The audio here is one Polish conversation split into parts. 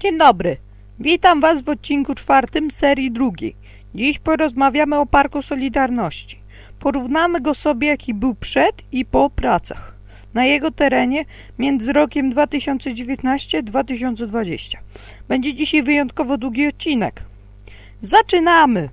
Dzień dobry. Witam Was w odcinku czwartym serii drugiej. Dziś porozmawiamy o Parku Solidarności. Porównamy go sobie, jaki był przed i po pracach na jego terenie między rokiem 2019-2020. Będzie dzisiaj wyjątkowo długi odcinek. Zaczynamy!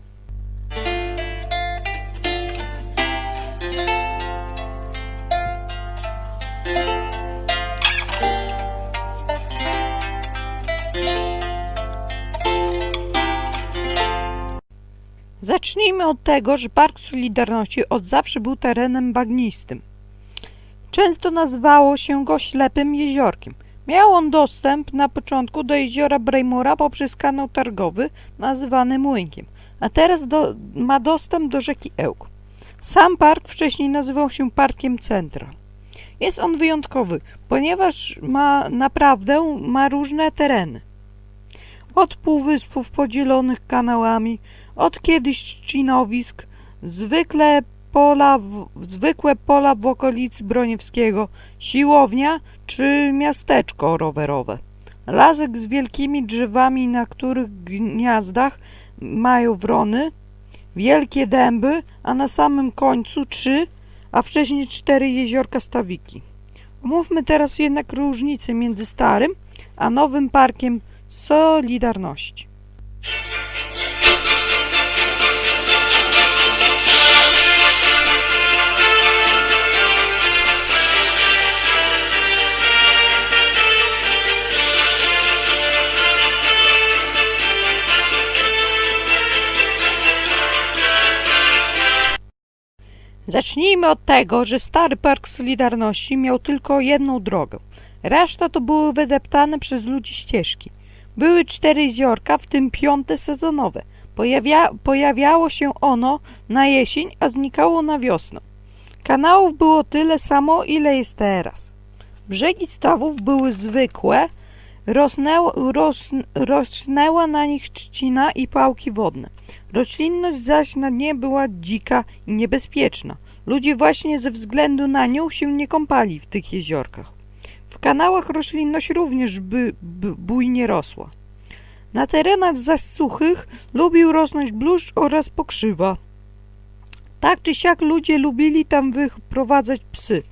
Zacznijmy od tego, że Park Solidarności od zawsze był terenem bagnistym. Często nazywało się go ślepym jeziorkiem. Miał on dostęp na początku do jeziora Brejmura poprzez kanał targowy nazywany Młynkiem, a teraz do, ma dostęp do rzeki Ełk. Sam park wcześniej nazywał się Parkiem Central. Jest on wyjątkowy, ponieważ ma naprawdę ma różne tereny. Od półwyspów podzielonych kanałami, od kiedyś trzcinowisk, zwykle pola, w, zwykłe pola w okolicy Broniewskiego, siłownia czy miasteczko rowerowe. Lasek z wielkimi drzewami, na których gniazdach mają wrony, wielkie dęby, a na samym końcu trzy, a wcześniej cztery jeziorka stawiki. Omówmy teraz jednak różnicę między starym a nowym parkiem Solidarności. Zacznijmy od tego, że stary Park Solidarności miał tylko jedną drogę. Reszta to były wydeptane przez ludzi ścieżki. Były cztery jeziorka, w tym piąte sezonowe. Pojawia, pojawiało się ono na jesień, a znikało na wiosnę. Kanałów było tyle samo, ile jest teraz. Brzegi stawów były zwykłe, rosnęło, ros, rosnęła na nich trzcina i pałki wodne. Roślinność zaś na dnie była dzika i niebezpieczna. Ludzie właśnie ze względu na nią się nie kąpali w tych jeziorkach. W kanałach roślinność również by, by, bujnie rosła. Na terenach zaś suchych lubił rosnąć bluszcz oraz pokrzywa. Tak czy siak ludzie lubili tam wyprowadzać psy.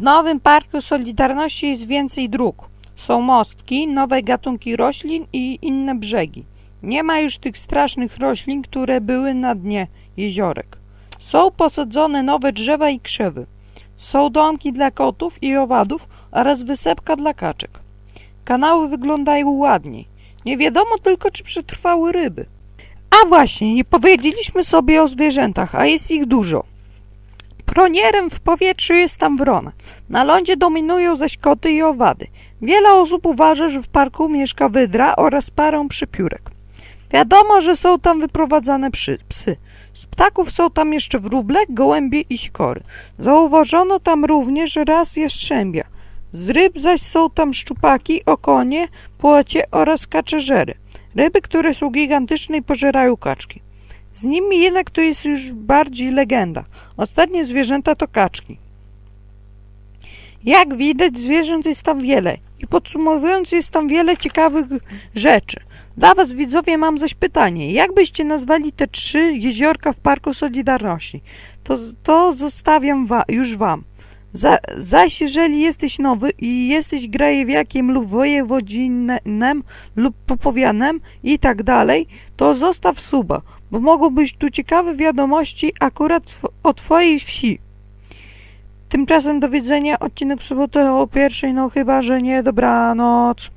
W nowym Parku Solidarności jest więcej dróg. Są mostki, nowe gatunki roślin i inne brzegi. Nie ma już tych strasznych roślin, które były na dnie jeziorek. Są posadzone nowe drzewa i krzewy. Są domki dla kotów i owadów oraz wysepka dla kaczek. Kanały wyglądają ładniej. Nie wiadomo tylko, czy przetrwały ryby. A właśnie, nie powiedzieliśmy sobie o zwierzętach, a jest ich dużo. Pronierem w powietrzu jest tam wrona. Na lądzie dominują zaś koty i owady. Wiele osób uważa, że w parku mieszka wydra oraz parę przypiórek. Wiadomo, że są tam wyprowadzane psy. Z ptaków są tam jeszcze wróble, gołębie i sikory. Zauważono tam również raz jastrzębia. Z ryb zaś są tam szczupaki, okonie, płocie oraz kaczeżery. Ryby, które są gigantyczne i pożerają kaczki. Z nimi jednak to jest już bardziej legenda. Ostatnie zwierzęta to kaczki. Jak widać, zwierząt jest tam wiele i podsumowując, jest tam wiele ciekawych rzeczy. Dla Was, widzowie, mam zaś pytanie. Jak byście nazwali te trzy jeziorka w Parku Solidarności? To, to zostawiam wa już Wam. Za, zaś jeżeli jesteś nowy i jesteś grajewiakiem lub wojewodzinem lub popowianem i tak dalej, to zostaw suba, bo mogą być tu ciekawe wiadomości akurat o Twojej wsi. Tymczasem do widzenia, odcinek w sobotę o pierwszej, no chyba, że nie, dobranoc.